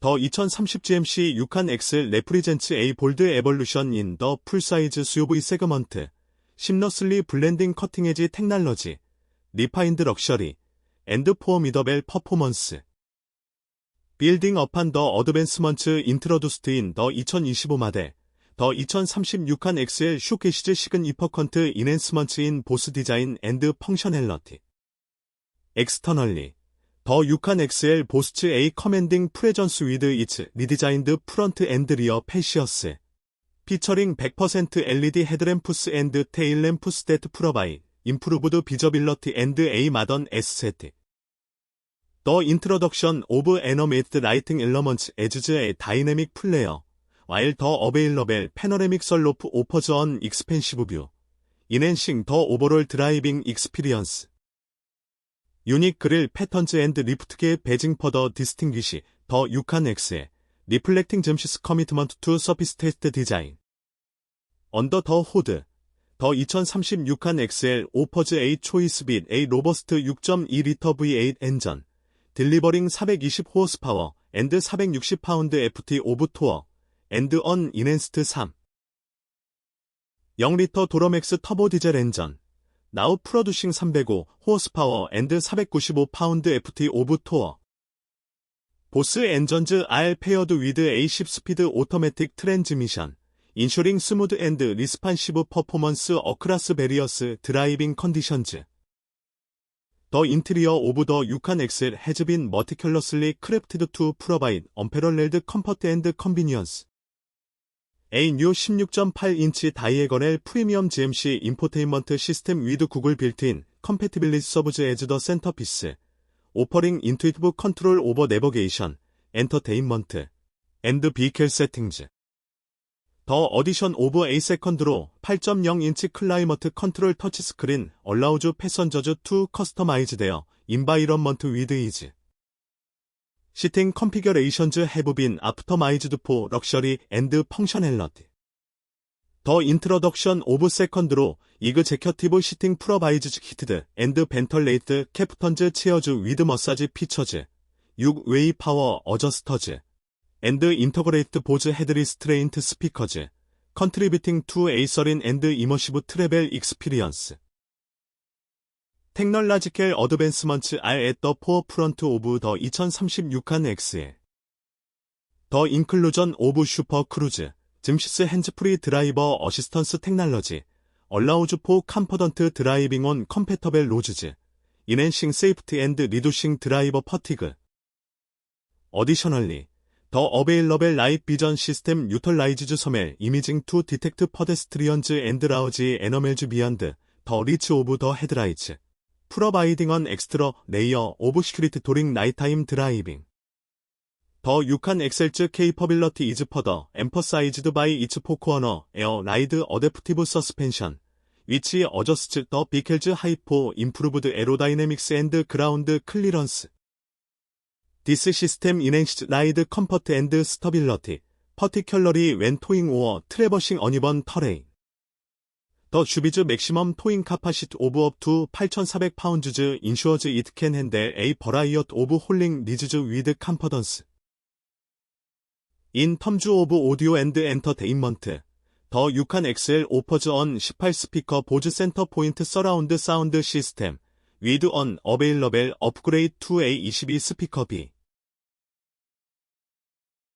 더 2030GMC 6칸 X 레프리젠츠 A 볼드 에볼루션 인 더 풀사이즈 SUV 세그먼트 심너슬리 블렌딩 커팅 에지 테크놀로지 리파인드 럭셔리 앤드 포어 미더벨 퍼포먼스. 빌딩 업한 더 어드밴스먼트 인트로두스트 인 더 2025마데 더 2036칸 XL 쇼케시즈 시근 이퍼컨트 인핸스먼트 인 보스 디자인 앤드 펑셔넬러티. 엑스터널리 더 6칸 XL 보스츠 A 커맨딩 프레전스 위드 이츠 리디자인드 프런트 앤드 리어 패시어스 피처링 100% LED 헤드램프스 앤드 테일램프스 데트 프로바이 임프루브드 비저빌러티 앤드 A 마던 에스세트 더 인트로덕션 오브 애너메이트 라이팅 일러먼츠 에즈즈의 다이내믹 플레이어 while 더 어베일러벨 패너레믹 썰로프 오퍼즈 언 익스펜시브 뷰 인핸싱 더 오버롤 드라이빙 익스피리언스 유닉 그릴 패턴즈 앤드 리프트계 베징 퍼더 디스팅기시 더 6칸 X에 리플렉팅 잼시스 커미트먼트 투 서피스 테스트 디자인. 언더 더 호드 더 2036칸 XL 오퍼즈 A 초이스 빛 A 로버스트 6.2리터 V8 엔전 딜리버링 420 호스파워 앤드 460 파운드 FT 오브 토어 앤드 언 인핸스트 3 0리터 도로맥스 터보 디젤 엔전 나우 프로듀싱 305 호스파워 앤드 495 파운드 FT 오브 토어. 보스 엔전즈 R 페어드 위드 A10 스피드 오토매틱 트랜즈미션. 인쇼링 스무드 앤드 리스판시브 퍼포먼스 어크라스 베리어스 드라이빙 컨디션즈. 더 인테리어 오브 더 6칸 엑셀 해즈빈 머티큘러슬리 크래프티드 투 프로바인 언페럴렐드 컴퍼트 앤드 컨비니언스 A 뉴 16.8인치 다이에거넬 프리미엄 GMC 인포테인먼트 시스템 위드 구글 빌트인 컴패티빌리티 서브즈 에즈 더 센터피스 오퍼링 인투이티브 컨트롤 오버 내버게이션 엔터테인먼트 앤드 비켈 세팅즈. 더 어디션 오브 A 세컨드로 8.0인치 클라이머트 컨트롤 터치 스크린 얼라우즈 패선저즈 투 커스터마이즈 되어 인바이런먼트 위드 이즈 시팅 컨피겨레이션즈 해브 빈 아프터 마이즈드 포 럭셔리 앤드 펑셔넬러티 더 인트로덕션 오브 세컨드로 이그 제커티브 시팅 프로바이즈 히트드 앤드 벤털레이트 캐프턴즈 체어즈 위드 머사지 피처즈 6웨이 파워 어저스터즈 앤드 인터그레이트 보즈 헤드리 스트레인트 스피커즈 컨트리뷰팅 투 에이서린 앤드 이머시브 트래벨 익스피리언스 테크놀라지컬 어드밴스먼츠 R at the forefront of the 2036칸 X에 더 인클루전 오브 슈퍼 크루즈 짐시스 핸즈프리 드라이버 어시스턴스 테크놀로지 얼라우즈 포 컴퍼던트 드라이빙 온 컴패터벨 로즈즈 인핸싱 세이프티 앤드 리두싱 드라이버 퍼티그 어디셔널리 더 어베일러벨 라이트 비전 시스템 유털라이즈즈 섬멜 이미징 투 디텍트 퍼데스트리언즈 앤드 라우지 에너멜즈 비언드 더 리치 오브 더 헤드라이츠 프로바이딩 언 엑스트러 레이어 오브 시큐리티 도링 나이타임 드라이빙. 더 유칸 엑셀즈 케이퍼빌러티 이즈 퍼더 엠퍼사이즈드 바이 이츠 포코어너 에어 라이드 어댑티브 서스펜션. 위치 어저스츠 더 비켈즈 하이포 임프루브드 에로다이내믹스 앤드 그라운드 클리런스. 디스 시스템 인행시즈 라이드 컴퍼트 앤드 스터빌러티. 퍼티큘러리 웬 토잉 오어 트래버싱 어니번 터레인 더 슈비즈 맥시멈 토잉 카파시트 오브 업투 8,400파운즈즈 인슈어즈 이트 캔 핸델 에이 버라이엇 오브 홀링 리즈즈 위드 컴퍼던스. 인 텀즈 오브 오디오 앤드 엔터테인먼트. 더 유칸 엑셀 오퍼즈 언 18스피커 보즈 센터 포인트 서라운드 사운드 시스템. 위드 언 어베일러벨 업그레이드 2A22 스피커 B